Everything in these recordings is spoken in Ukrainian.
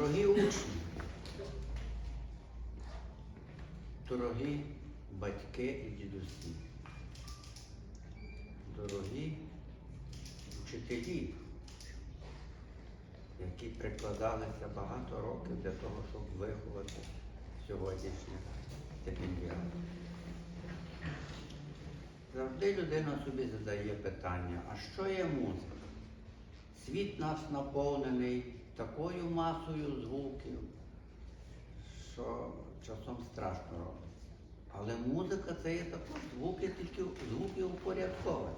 Дорогі учні, дорогі батьки і дідусі, дорогі вчителі, які прикладалися багато років для того, щоб виховати сьогоднішніх стипендіатів. Завжди людина собі задає питання, а що є музика? Світ нас наповнений такою масою звуків, що часом страшно робити. Але музика це є також звуки, тільки звуки упорядковані.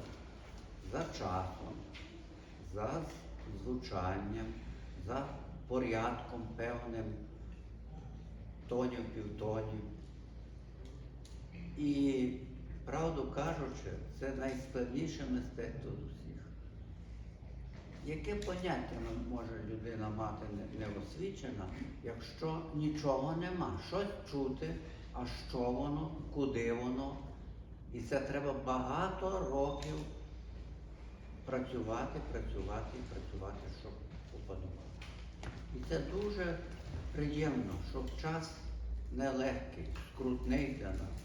За часом, за звучанням, за порядком певним тонів, півтонів. І, правду кажучи, це найскладніше мистецтво з усіх. Яке поняття може людина мати не- неосвічена, якщо нічого нема? Щось чути, а що воно, куди воно? І це треба багато років працювати, працювати і працювати, щоб опанувати. І це дуже приємно, що в час нелегкий, скрутний для нас.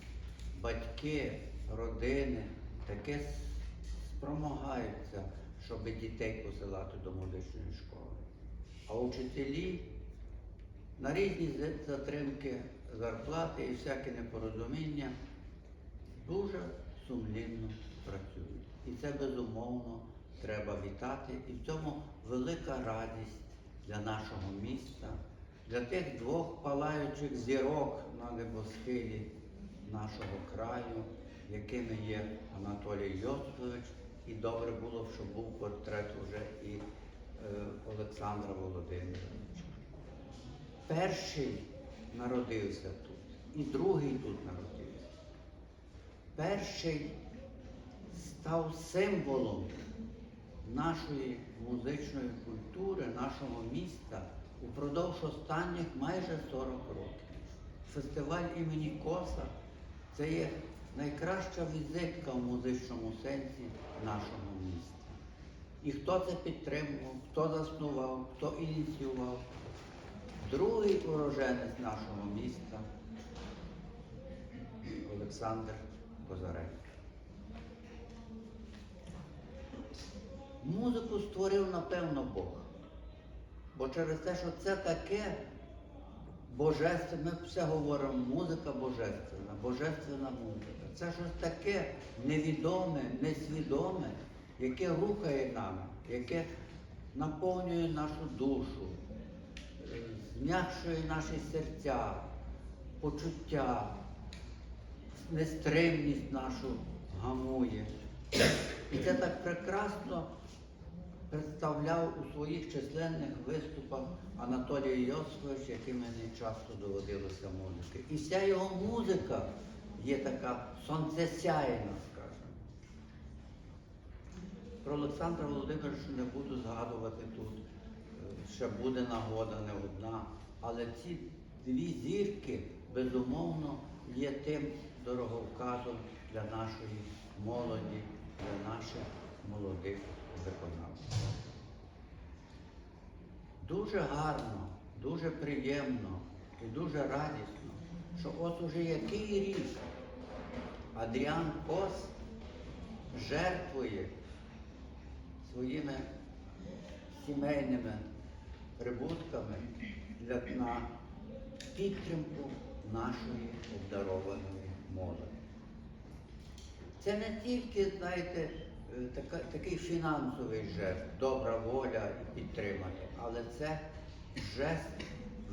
Батьки, родини таке спромагаються, щоб дітей посилати до музичної школи. А учителі на різні затримки зарплати і всякі непорозуміння дуже сумлінно працюють. І це безумовно треба вітати. І в цьому велика радість для нашого міста, для тих двох палаючих зірок на небосхилі нашого краю, якими є Анатолій Йосипович. І добре було, б, щоб був портрет уже і е, Олександра Володимировича. Перший народився тут, і другий тут народився. Перший став символом нашої музичної культури, нашого міста упродовж останніх майже 40 років. Фестиваль імені Коса це є найкраща візитка в музичному сенсі нашого міста. І хто це підтримував, хто заснував, хто ініціював. Другий уроженець нашого міста Олександр Козаренко. Музику створив, напевно, Бог. Бо через те, що це таке божественне, ми все говоримо, музика божественна, божественна музика. Це щось таке невідоме, несвідоме, яке рухає нами, яке наповнює нашу душу, е, зм'якшує наші серця, почуття, нестримність нашу гамує. І це так прекрасно представляв у своїх численних виступах Анатолій Йосифович, яким мені часто доводилося музики. І вся його музика є така сонцесяйна, скажімо. Про Олександра Володимировича не буду згадувати тут. Е, Ще буде нагода не одна. Але ці дві зірки, безумовно, є тим дороговказом для нашої молоді, для наших молодих виконавців. Дуже гарно, дуже приємно і дуже радісно, що от уже який рік Адріан Кос жертвує своїми сімейними прибутками для, на підтримку нашої обдарованої молоді. Це не тільки, знаєте, така, такий фінансовий жест, добра воля і підтримати, але це жест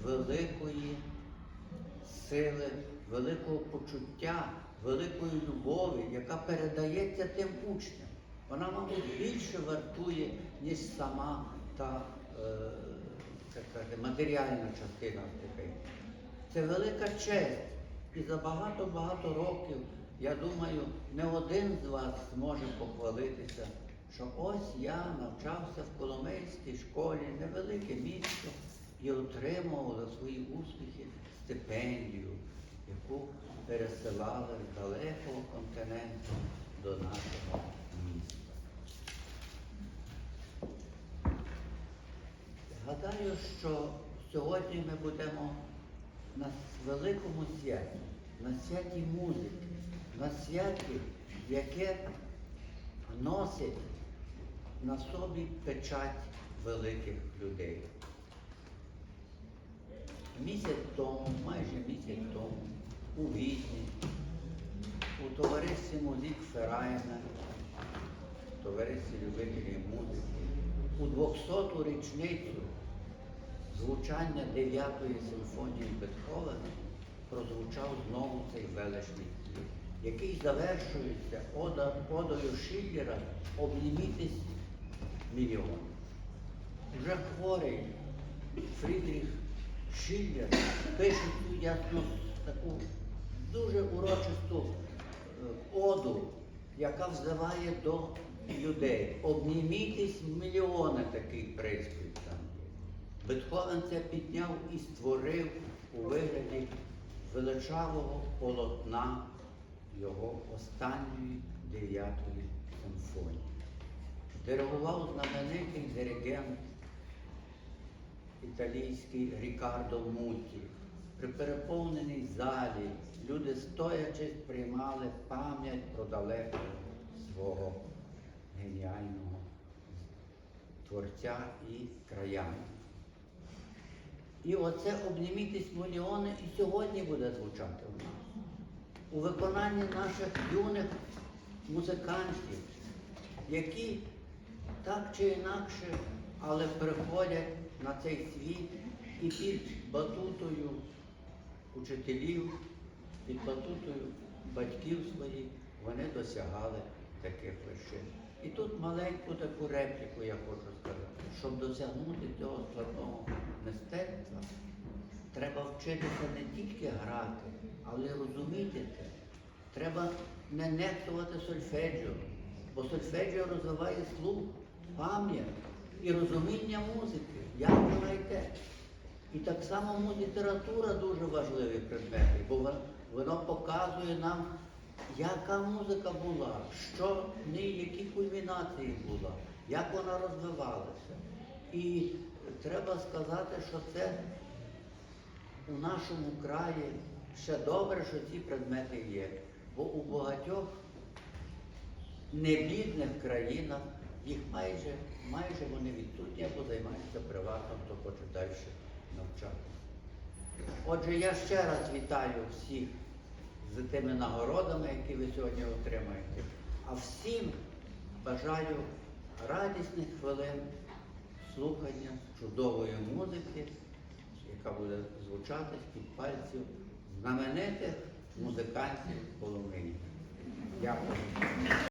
великої сили, великого почуття, великої любові, яка передається тим учням. Вона, мабуть, більше вартує, ніж сама та е, так матеріальна частина стипендії. Це велика честь. І за багато-багато років, я думаю, не один з вас зможе похвалитися, що ось я навчався в Коломийській школі, невелике місто, і отримував за свої успіхи стипендію, яку пересилали з далекого континенту до нашого міста. Гадаю, що сьогодні ми будемо на великому святі, на святі музики, на святі, яке носить на собі печать великих людей. Місяць тому, майже місяць тому, у Відні, у товаристві музик Ферайна, товаристві любителів музики, у 200-ту річницю звучання 9-ї симфонії Бетховена прозвучав знову цей величний який завершується одою Шиллера «Обнімітесь мільйон. Уже хворий Фрідріх Шиллер пише цю ясну таку дуже урочисту е, оду, яка взиває до людей. Обнімітесь мільйони такий приспів там. Бетховен це підняв і створив у вигляді величавого полотна його останньої дев'ятої симфонії. Диригував знаменитий диригент італійський Рікардо Муті. При переповненій залі люди стоячи приймали пам'ять про далекого свого геніального творця і краяна. І оце обнімітись мільйони і сьогодні буде звучати у нас. У виконанні наших юних музикантів, які так чи інакше, але приходять на цей світ і під батутою учителів, під батутою батьків своїх вони досягали таких вершин. І тут маленьку таку репліку я хочу сказати, щоб досягнути цього складного мистецтва, треба вчитися не тільки грати, але розуміти це. Треба не нехтувати сольфеджіо, бо сольфеджіо розвиває слух, пам'ять і розуміння музики, як вона йде. І так само література дуже важливий предмет, бо воно показує нам, яка музика була, що в ній, які кульмінації була, як вона розвивалася. І треба сказати, що це у нашому краї ще добре, що ці предмети є. Бо у багатьох небідних країнах їх майже, майже вони відсутні або займаються приватом, хто хоче далі навчатися. Отже, я ще раз вітаю всіх з тими нагородами, які ви сьогодні отримаєте. А всім бажаю радісних хвилин слухання чудової музики, яка буде звучати з-під пальців знаменитих музикантів половині. Дякую.